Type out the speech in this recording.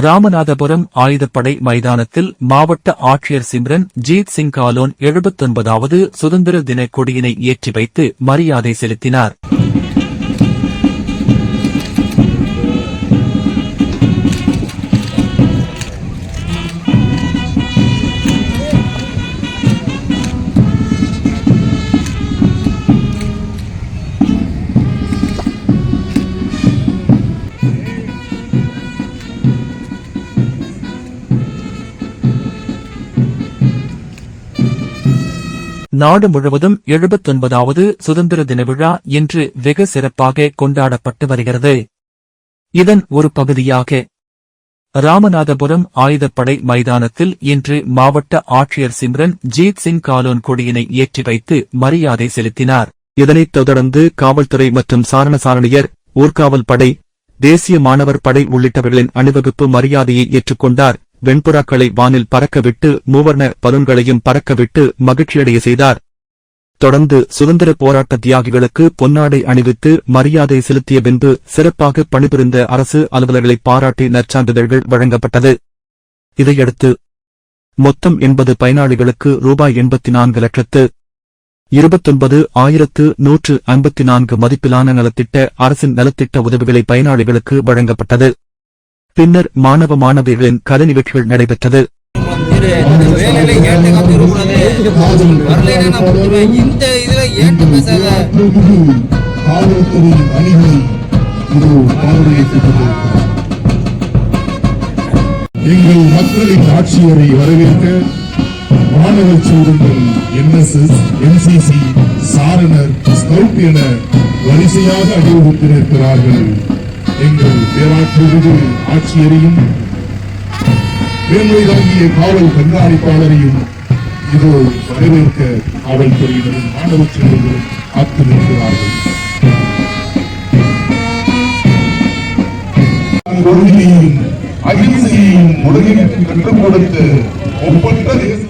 ராமநாதபுரம் ஆயுதப்படை மைதானத்தில் மாவட்ட ஆட்சியர் சிம்ரன் ஜீத் சிங் காலோன் எழுபத்தொன்பதாவது சுதந்திர தின கொடியினை ஏற்றி வைத்து மரியாதை செலுத்தினார். நாடு முழுவதும் எழுபத்தொன்பதாவது சுதந்திர தின விழா இன்று வெகு சிறப்பாக கொண்டாடப்பட்டு வருகிறது. இதன் ஒரு பகுதியாக ராமநாதபுரம் ஆயுதப்படை மைதானத்தில் இன்று மாவட்ட ஆட்சியர் சிம்ரன் ஜீத் சிங் காலோன் கொடியினை ஏற்றி வைத்து மரியாதை செலுத்தினார். இதனைத் தொடர்ந்து காவல்துறை மற்றும் சாரண சாரணியர் ஊர்காவல் படை தேசிய மாணவர் படை உள்ளிட்டவர்களின் அணிவகுப்பு மரியாதையை ஏற்றுக்கொண்டார். வெண்புறாக்களை வானில் பறக்கவிட்டு மூவர்ண பலூன்களையும் பறக்கவிட்டு மகிழ்ச்சியடைய செய்தார். தொடர்ந்து சுதந்திர போராட்ட தியாகிகளுக்கு பொன்னாடை அணிவித்து மரியாதை செலுத்திய பின்பு சிறப்பாக பணிபுரிந்த அரசு அலுவலர்களை பாராட்டி நற்சான்றிதழ்கள் வழங்கப்பட்டது. இதையடுத்து மொத்தம் எண்பது பயனாளிகளுக்கு ரூபாய் எண்பத்தி நான்கு லட்சத்து இருபத்தொன்பது ஆயிரத்து நூற்று ஐம்பத்தி நான்கு மதிப்பிலான நலத்திட்ட அரசின் நலத்திட்ட உதவிகளை பயனாளிகளுக்கு வழங்கப்பட்டது. பின்னர் மாணவ மாணவிகளின் கலை நிகழ்ச்சிகள் நடைபெற்றது. எங்கள் மக்களின் ஆட்சியரை வரவேற்க மாணவ சூழல்கள் என்எஸ்எஸ் என்சிசி சாரணர் ஸ்கவுட் என வரிசையாக அணிவகுத்து நிற்கிறார்கள் பேராட்சி ஆட்சியரையும் மேன்மை தாங்கிய காவல் கண்காணிப்பாளரையும் இது வரவேற்க காவல்துறையினரும் மாணவ செல்வங்களும் காத்து நிற்கிறார்கள் கொள்கையையும் அகிம்சையையும் உலகிற்கு கற்றுக் கொடுத்த ஒப்பற்ற தேசம்